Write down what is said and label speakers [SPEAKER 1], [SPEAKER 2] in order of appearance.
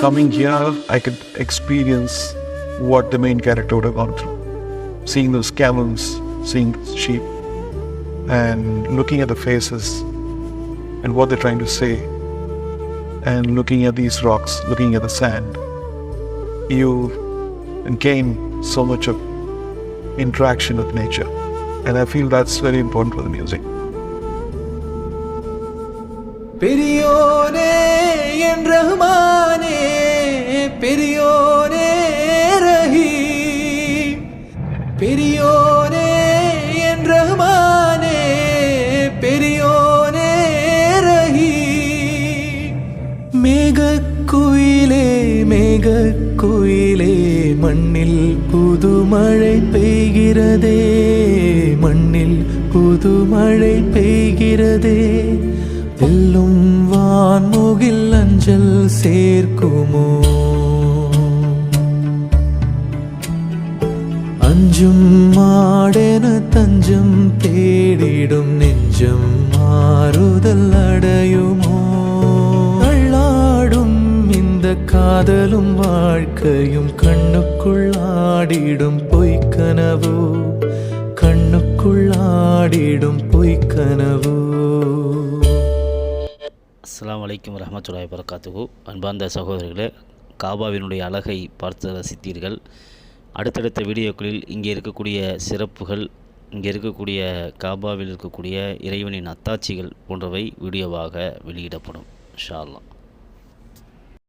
[SPEAKER 1] Coming here, I could experience what the main character would have gone through. Seeing those camels, seeing sheep, and looking at the faces and what they're trying to say, and looking at these rocks, looking at the sand, you gain so much of interaction with nature. And I feel that's very important for the music.
[SPEAKER 2] மேகக்குயிலே மேகக்குயிலே மண்ணில் புது மழை பெய்கிறதே மண்ணில் புது மழை பெய்கிறதே. வெல்லும் வான்முகில் அஞ்சல் சேர்க்குமோ? அஞ்சும் மாடென தஞ்சம் தேடிடும் நெஞ்சம் மாறுதல் அடையுமோ? இந்த காதலும் வாழ்க்கையும் கண்ணுக்குள் ஆடிடும் பொய்க்கனவோ கண்ணுக்குள் ஆடிடும் பொய்க்கனவோ
[SPEAKER 3] அஸ்ஸலாமு அலைக்கும் வரஹ்மத்துல்லாஹி வரகாத்துஹு அன்பார்ந்த சகோதரர்களே காபாவினுடைய அழகை பார்த்து ரசித்தீர்கள். அடுத்தடுத்த வீடியோக்களில் இங்கே இருக்கக்கூடிய சிறப்புகள் இங்கே இருக்கக்கூடிய காபாவில் இருக்கக்கூடிய இறைவனின் அத்தாட்சிகள் போன்றவை வீடியோவாக வெளியிடப்படும் ஷால்லாம் அல்லாஹ்.